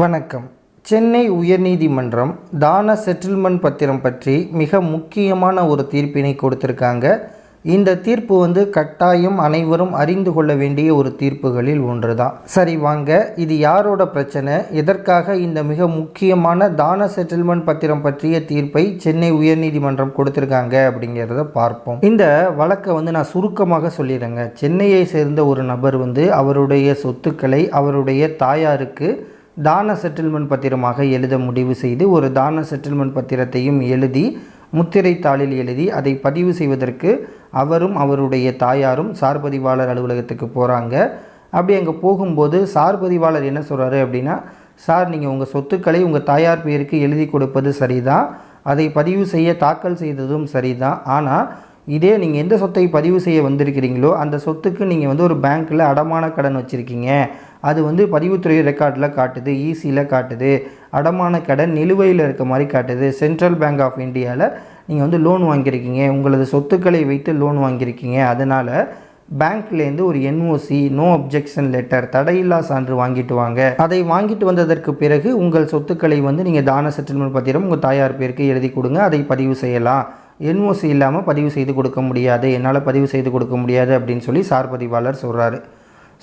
வணக்கம். சென்னை உயர்நீதிமன்றம் தான செட்டில்மெண்ட் பத்திரம் பற்றி மிக முக்கியமான ஒரு தீர்ப்பினை கொடுத்திருக்காங்க. இந்த தீர்ப்பு வந்து கட்டாயம் அனைவரும் அறிந்து கொள்ள வேண்டிய ஒரு தீர்ப்புகளில் ஒன்று தான் சரி வாங்க. இது யாரோட பிரச்சனை? எதற்காக இந்த மிக முக்கியமான தான செட்டில்மெண்ட் பத்திரம் பற்றிய தீர்ப்பை சென்னை உயர்நீதிமன்றம் கொடுத்திருக்காங்க அப்படிங்கிறத பார்ப்போம். இந்த வழக்கை வந்து நான் சுருக்கமாக சொல்லிடுறேங்க. சென்னையை சேர்ந்த ஒரு நபர் வந்து அவருடைய சொத்துக்களை அவருடைய தாயாருக்கு தான செட்டில்மெண்ட் பத்திரமாக எழுத முடிவு செய்து ஒரு தான செட்டில்மெண்ட் பத்திரத்தையும் எழுதி முத்திரை தாளில் எழுதி அதை பதிவு செய்வதற்கு அவரும் அவருடைய தாயாரும் சார்பதிவாளர் அலுவலகத்துக்கு போகிறாங்க அப்படி அங்கே போகும்போது சார்பதிவாளர் என்ன சொல்கிறாரு அப்படின்னா சார் நீங்கள் உங்கள் சொத்துக்களை உங்கள் தாயார் பேருக்கு எழுதி கொடுப்பது சரிதான் அதை பதிவு செய்ய தாக்கல் செய்ததும் சரிதான் ஆனால் இதே நீங்கள் எந்த சொத்தை பதிவு செய்ய வந்திருக்கிறீங்களோ அந்த சொத்துக்கு நீங்கள் வந்து ஒரு பேங்க்கில் அடமான கடன் வச்சுருக்கீங்க. அது வந்து பதிவுத்துறை ரெக்கார்டில் காட்டுது e ஈசியில் காட்டுது அடமான கடன் நிலுவையில் இருக்க மாதிரி காட்டுது. சென்ட்ரல் பேங்க் ஆஃப் இந்தியாவில் நீங்கள் வந்து லோன் வாங்கியிருக்கீங்க. உங்களது சொத்துக்களை வைத்து லோன் வாங்கியிருக்கீங்க. அதனால் பேங்க்லேருந்து ஒரு என்ஓசி நோ அப்ஜெக்ஷன் லெட்டர் தடையில்லா சான்று வாங்கிட்டு வாங்க. அதை வாங்கிட்டு வந்ததற்கு பிறகு உங்கள் சொத்துக்களை வந்து நீங்கள் தான செட்டில்மெண்ட் பத்திரம் உங்கள் தாயார் பேருக்கு எழுதி கொடுங்க. அதை பதிவு செய்யலாம். என்ஓசி இல்லாமல் பதிவு செய்து கொடுக்க முடியாது. என்னால் பதிவு செய்து கொடுக்க முடியாது அப்படின்னு சொல்லி சார் பதிவாளர் சொல்கிறாரு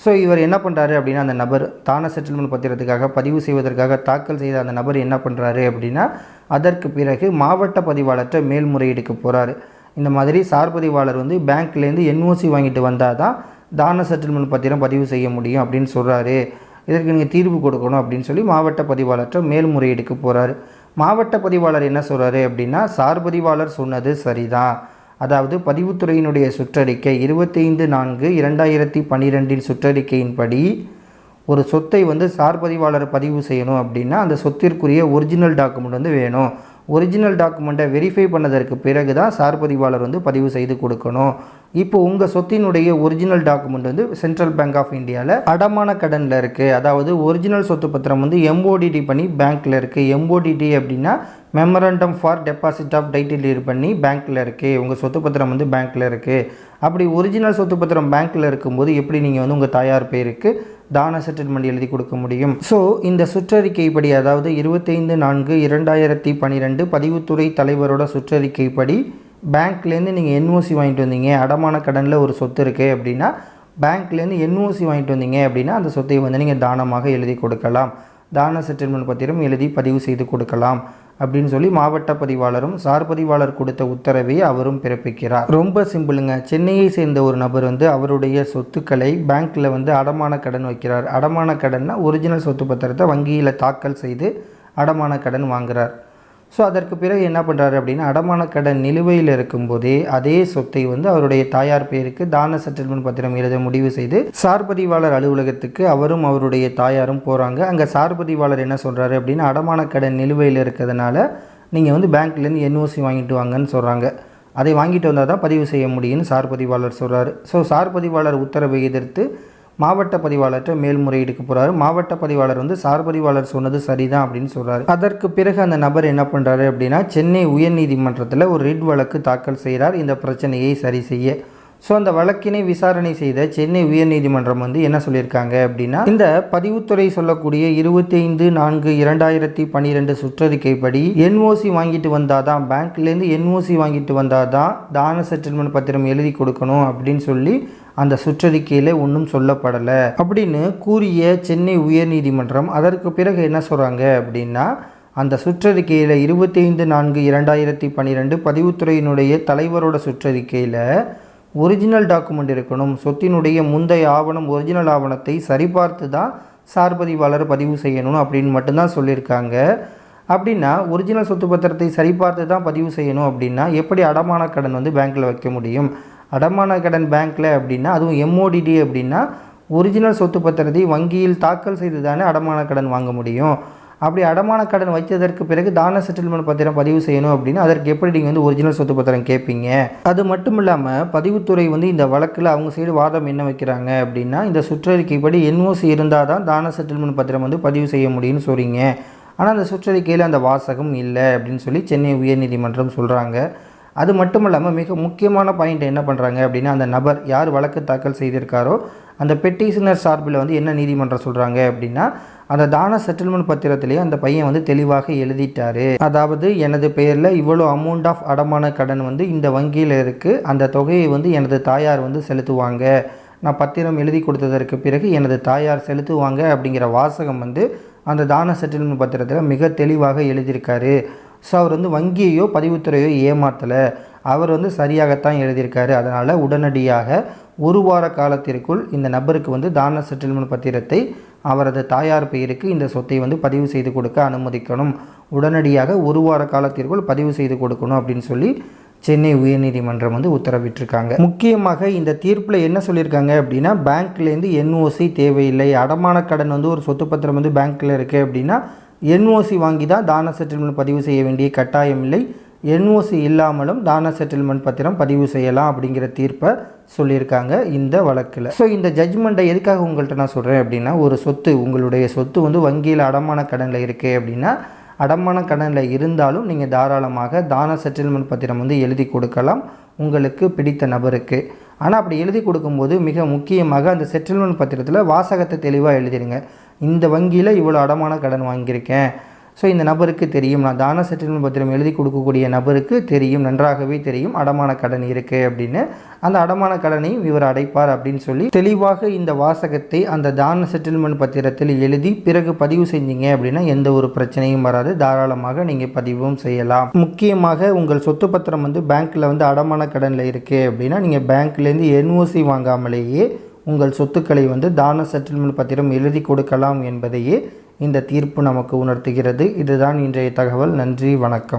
ஸோ இவர் என்ன பண்ணுறாரு அப்படின்னா அந்த நபர் தான செட்டில்மெண்ட் பத்திரத்துக்காக பதிவு செய்வதற்காக தாக்கல் செய்த அந்த நபர் என்ன பண்ணுறாரு அப்படின்னா அதற்கு பிறகு மாவட்ட பதிவாளர்கிட்ட மேல்முறையீடுக்கு போகிறாரு இந்த மாதிரி சார் பதிவாளர் வந்து பேங்க்லேருந்து என்ஓசி வாங்கிட்டு வந்தால் தான் தான செட்டில்மெண்ட் பத்திரம் பதிவு செய்ய முடியும் அப்படின்னு சொல்கிறாரு இதற்கு நீங்கள் தீர்வு கொடுக்கணும் அப்படின்னு சொல்லி மாவட்ட பதிவாளர்கிட்ட மேல்முறையீடுக்கு போகிறாரு மாவட்ட பதிவாளர் என்ன சொல்கிறாரு அப்படின்னா சார் பதிவாளர் சொன்னது சரிதான். அதாவது பதிவுத்துறையினுடைய சுற்றறிக்கை இருபத்தைந்து நான்கு இரண்டாயிரத்தி பன்னிரெண்டின் சுற்றறிக்கையின்படி ஒரு சொத்தை வந்து சார் பதிவாளர் பதிவு செய்யணும் அப்படின்னா அந்த சொத்திற்குரிய ஒரிஜினல் டாக்குமெண்ட் வந்து வேணும். ஒரிஜினல் டாக்குமெண்ட்டை வெரிஃபை பண்ணதற்கு பிறகு தான் சார் பதிவாளர் வந்து பதிவு செய்து கொடுக்கணும். இப்போ உங்கள் சொத்தினுடைய ஒரிஜினல் டாக்குமெண்ட் வந்து சென்ட்ரல் பேங்க் ஆஃப் இந்தியாவில் அடமான கடனில் இருக்குது அதாவது ஒரிஜினல் சொத்து பத்திரம் வந்து எம்ஓடிடி பண்ணி பேங்க்கில் இருக்குது எம்ஓடிடி அப்படின்னா memorandum for deposit of title பண்ணி பேங்க்கில் இருக்குது உங்கள் சொத்து பத்திரம் வந்து பேங்க்கில் இருக்குது அப்படி ஒரிஜினல் சொத்து பத்திரம் பேங்க்கில் இருக்கும்போது எப்படி நீங்கள் வந்து உங்கள் தாயார் பேருக்கு தான செட்டில்மெண்ட் எழுதி கொடுக்க முடியும். ஸோ இந்த சுற்றறிக்கைப்படி அதாவது இருபத்தைந்து நான்கு இரண்டாயிரத்தி பன்னிரெண்டு பதிவுத்துறை தலைவரோட சுற்றறிக்கைப்படி பேங்க்லேருந்து நீங்கள் என்ஓசி வாங்கிட்டு வந்தீங்க. அடமான கடனில் ஒரு சொத்து இருக்குது அப்படின்னா பேங்க்லேருந்து என்ஓசி வாங்கிட்டு வந்தீங்க அப்படின்னா அந்த சொத்தை வந்து நீங்கள் தானமாக எழுதி கொடுக்கலாம். தான செட்டில்மெண்ட் பத்திரம் எழுதி பதிவு செய்து கொடுக்கலாம். அப்படின்னு சொல்லி மாவட்ட பதிவாளரும் சார் பதிவாளர் கொடுத்த உத்தரவை அவரும் பிறப்பிக்கிறார். ரொம்ப சிம்பிளுங்க. சென்னையை சேர்ந்த ஒரு நபர் வந்து அவருடைய சொத்துக்களை பேங்க்கில் வந்து அடமான கடன் வைக்கிறார். அடமான கடன்னா ஒரிஜினல் சொத்து பத்திரத்தை வங்கியில் தாக்கல் செய்து அடமான கடன் வாங்குறார். ஸோ அதற்கு பிறகு என்ன பண்ணுறாரு அப்படின்னா அடமான கடன் நிலுவையில் இருக்கும்போதே அதே சொத்தை வந்து அவருடைய தாயார் பேருக்கு தான செட்டில்மெண்ட் பத்திரம் எழுத முடிவு செய்து சார்பதிவாளர் அலுவலகத்துக்கு அவரும் அவருடைய தாயாரும் போகிறாங்க அங்கே சார்பதிவாளர் என்ன சொல்கிறாரு அப்படின்னா அடமான கடன் நிலுவையில் இருக்கிறதுனால நீங்கள் வந்து பேங்க்லேருந்து என்ஓசி வாங்கிட்டு வாங்கன்னு சொல்கிறாங்க அதை வாங்கிட்டு வந்தால் தான் பதிவு செய்ய முடியும்னு சார்பதிவாளர் சொல்கிறாரு ஸோ சார்பதிவாளர் உத்தரவை எதிர்த்து மாவட்ட பதிவாளர்கிட்ட மேல்முறையீடுக்கு போகிறாரு மாவட்ட பதிவாளர் வந்து சார் பதிவாளர் சொன்னது சரிதான் அப்படின்னு சொல்கிறாரு அதற்கு பிறகு அந்த நபர் என்ன பண்ணுறாரு அப்படின்னா சென்னை உயர்நீதிமன்றத்தில் ஒரு ரிட் வழக்கு தாக்கல் செய்கிறார் இந்த பிரச்சனையை சரி செய்ய ஸோ அந்த வழக்கினை விசாரணை செய்த சென்னை உயர்நீதிமன்றம் வந்து என்ன சொல்லியிருக்காங்க அப்படின்னா இந்த பதிவுத்துறை சொல்லக்கூடிய இருபத்தைந்து நான்கு இரண்டாயிரத்தி பன்னிரெண்டு சுற்றறிக்கைப்படி என்ஓசி வாங்கிட்டு வந்தால் தான் பேங்க்லேருந்து என்ஓசி வாங்கிட்டு வந்தால் தான் தான செட்டில்மெண்ட் பத்திரம் எழுதி கொடுக்கணும் அப்படின்னு சொல்லி அந்த சுற்றறிக்கையில் ஒன்றும் சொல்லப்படலை. அப்படின்னு கூறிய சென்னை உயர்நீதிமன்றம் அதற்கு பிறகு என்ன சொல்கிறாங்க அப்படின்னா அந்த சுற்றறிக்கையில் இருபத்தைந்து நான்கு இரண்டாயிரத்தி பன்னிரெண்டு பதிவுத்துறையினுடைய தலைவரோட சுற்றறிக்கையில் ஒரிஜினல் டாக்குமெண்ட் இருக்கணும். சொத்தினுடைய முந்தைய ஆவணம் ஒரிஜினல் ஆவணத்தை சரிபார்த்து தான் சார்பதிவாளர் பதிவு செய்யணும் அப்படின்னு மட்டும்தான் சொல்லியிருக்காங்க. அப்படின்னா ஒரிஜினல் சொத்து பத்திரத்தை சரிபார்த்து தான் பதிவு செய்யணும் அப்படின்னா எப்படி அடமான கடன் வந்து பேங்க்கில் வைக்க முடியும்? அடமான கடன் பேங்க்கில் அப்படின்னா அதுவும் எம்ஓடிடி அப்படின்னா ஒரிஜினல் சொத்து பத்திரத்தை வங்கியில் தாக்கல் செய்து தானே அடமான கடன் வாங்க முடியும்? அப்படி அடமான கடன் வைத்ததற்கு பிறகு தான செட்டில்மெண்ட் பத்திரம் பதிவு செய்யணும் அப்படின்னு அதற்கு எப்படி நீங்கள் வந்து ஒரிஜினல் சொத்து பத்திரம் கேட்பீங்க அது மட்டும் இல்லாமல் பதிவுத்துறை வந்து இந்த வழக்கில் அவங்க சைடு வாதம் என்ன வைக்கிறாங்க அப்படின்னா இந்த சுற்றறிக்கைப்படி என்ஓசி இருந்தால் தான் தான செட்டில்மெண்ட் பத்திரம் வந்து பதிவு செய்ய முடியும்னு சொல்கிறீங்க ஆனால் அந்த சுற்றறிக்கையில் அந்த வாசகம் இல்லை அப்படின்னு சொல்லி சென்னை உயர்நீதிமன்றம் சொல்கிறாங்க அது மட்டும் இல்லாமல் மிக முக்கியமான பாயிண்ட் என்ன பண்ணுறாங்க அப்படின்னா அந்த நபர் யார் வழக்கு தாக்கல் செய்திருக்காரோ அந்த பெட்டிஷனர் சார்பில் வந்து என்ன நீதிமன்றம் சொல்கிறாங்க அப்படின்னா அந்த தான செட்டில்மெண்ட் பத்திரத்திலேயே அந்த பையன் வந்து தெளிவாக எழுதிட்டார். அதாவது எனது பெயரில் இவ்வளோ அமௌண்ட் ஆஃப் அடமான கடன் வந்து இந்த வங்கியில் இருக்குது அந்த தொகையை வந்து எனது தாயார் வந்து செலுத்துவாங்க. நான் பத்திரம் எழுதி கொடுத்ததற்கு பிறகு எனது தாயார் செலுத்துவாங்க அப்படிங்கிற வாசகம் வந்து அந்த தான செட்டில்மெண்ட் பத்திரத்தில் மிக தெளிவாக எழுதியிருக்காரு. ஸோ அவர் வந்து வங்கியையோ பதிவுத்துறையோ ஏமாற்றலை அவர் வந்து சரியாகத்தான் எழுதியிருக்காரு. அதனால் உடனடியாக ஒரு வார காலத்திற்குள் இந்த நபருக்கு வந்து தான செட்டில்மெண்ட் பத்திரத்தை அவரது தாயார் பெயருக்கு இந்த சொத்தை வந்து பதிவு செய்து கொடுக்க அனுமதிக்கணும். உடனடியாக ஒரு வார காலத்திற்குள் பதிவு செய்து கொடுக்கணும் அப்படின்னு சொல்லி சென்னை உயர்நீதிமன்றம் வந்து உத்தரவிட்டிருக்காங்க. முக்கியமாக இந்த தீர்ப்பில் என்ன சொல்லியிருக்காங்க அப்படின்னா பேங்க்லேருந்து என்ஓசி தேவையில்லை. அடமான கடன் வந்து ஒரு சொத்து பத்திரம் வந்து பேங்க்கில் இருக்குது அப்படின்னா என்ஓசி வாங்கி தான் தான செட்டில்மெண்ட் பதிவு செய்ய வேண்டிய கட்டாயம் இல்லை. என்ஓசி இல்லாமலும் தான செட்டில்மெண்ட் பத்திரம் பதிவு செய்யலாம் அப்படிங்கிற தீர்ப்பை சொல்லியிருக்காங்க இந்த வழக்கில். ஸோ இந்த ஜட்ஜ்மெண்ட்டை எதுக்காக உங்கள்கிட்ட நான் சொல்கிறேன் அப்படின்னா ஒரு சொத்து உங்களுடைய சொத்து வந்து வங்கியில் அடமான கடனில் இருக்குது அப்படின்னா அடமான கடனில் இருந்தாலும் நீங்கள் தாராளமாக தான செட்டில்மெண்ட் பத்திரம் வந்து எழுதி கொடுக்கலாம். உங்களுக்கு பிடித்த நபருக்கு. ஆனால் அப்படி எழுதி கொடுக்கும்போது மிக முக்கியமாக அந்த செட்டில்மெண்ட் பத்திரத்தில் வாசகத்தை தெளிவாக எழுதிடுங்க இந்த வங்கியில் இவ்வளோ அடமான கடன் வாங்கியிருக்கேன். ஸோ இந்த நபருக்கு தெரியும். நான் தான செட்டில்மெண்ட் பத்திரம் எழுதி கொடுக்கக்கூடிய நபருக்கு தெரியும். நன்றாகவே தெரியும். அடமான கடன் இருக்குது அப்படின்னு. அந்த அடமான கடனையும் இவர் அடைப்பார் அப்படின்னு சொல்லி தெளிவாக இந்த வாசகத்தை அந்த தான செட்டில்மெண்ட் பத்திரத்தில் எழுதி பிறகு பதிவு செஞ்சீங்க அப்படின்னா எந்த ஒரு பிரச்சனையும் வராது. தாராளமாக நீங்கள் பதிவும் செய்யலாம். முக்கியமாக உங்கள் சொத்து பத்திரம் வந்து பேங்க்கில் வந்து அடமான கடனில் இருக்குது அப்படின்னா நீங்கள் பேங்க்லேருந்து என்ஓசி வாங்காமலேயே உங்கள் சொத்துக்களை வந்து தான செட்டில்மெண்ட் பத்திரம் எழுதி கொடுக்கலாம் என்பதையே இந்த தீர்ப்பு நமக்கு உணர்த்துகிறது. இதுதான் இன்றைய தகவல். நன்றி வணக்கம்.